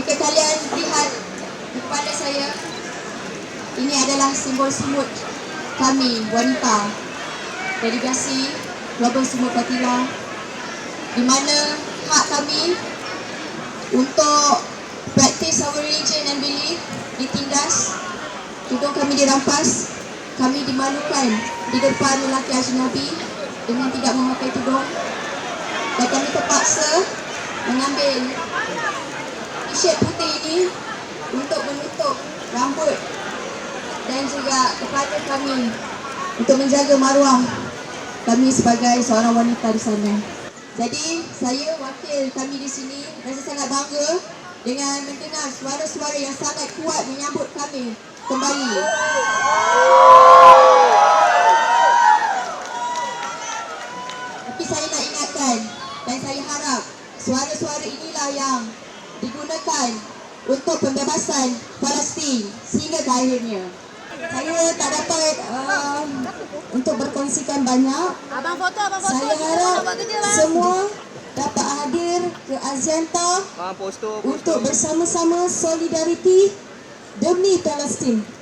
Jika kalian lihat kepada saya, ini adalah simbol semut kami wanita delegasi Global Semut Patila di mana hak kami untuk practice our religion and belief ditindas, tudung kami dirampas, kami dimalukan di depan lelaki ajnabi dengan tidak memakai tudung dan kami terpaksa mengambil t-shirt putih ini untuk menutup rambut dan juga kepala kami untuk menjaga maruah kami sebagai seorang wanita di sana. Jadi saya wakil kami di sini rasa sangat bangga dengan mendengar suara-suara yang sangat kuat menyambut kami kembali. Tapi saya nak ingatkan dan saya harap suara-suara inilah yang digunakan untuk pembebasan Palestin sehingga ke akhirnya. Saya tak dapat uh, untuk berkongsikan banyak. Abang foto, abang foto. Saya harap semua dapat hadir ke Azianta poster, untuk bersama-sama solidariti demi Palestin.